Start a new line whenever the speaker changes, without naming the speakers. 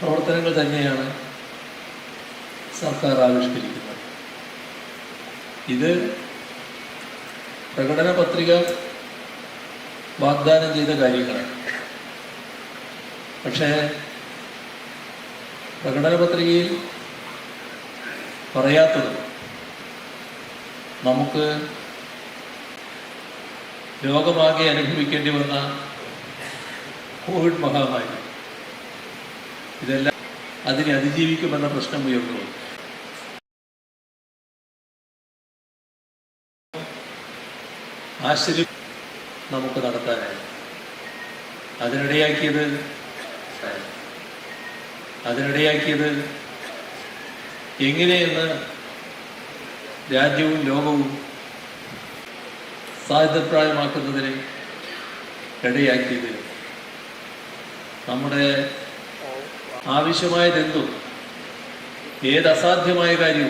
പ്രവർത്തനങ്ങൾ തന്നെയാണ് സർക്കാർ ആവിഷ്കരിക്കുന്നത്. ഇത് പ്രകടന പത്രിക വാഗ്ദാനം ചെയ്ത കാര്യങ്ങളാണ്. പക്ഷേ പ്രകടന പത്രികയിൽ പറയാത്തത് നമുക്ക് ലോകമാകെ അനുഭവിക്കേണ്ടി വന്ന കോവിഡ് മഹാമാരി. ഇതെല്ലാം അതിനെ അതിജീവിക്കുമെന്ന പ്രശ്നം ഉയർന്നു. ആശ്ചര്യം നമുക്ക് നടത്താനായി അതിനിടയാക്കിയത് അതിനിടയാക്കിയത് എങ്ങനെയെന്ന് രാജ്യവും ലോകവും സാധ്യപ്രായമാക്കുന്നതിന് ഇടയാക്കിയത് നമ്മുടെ ആവശ്യമായതെന്തും ഏത് അസാധ്യമായ കാര്യവും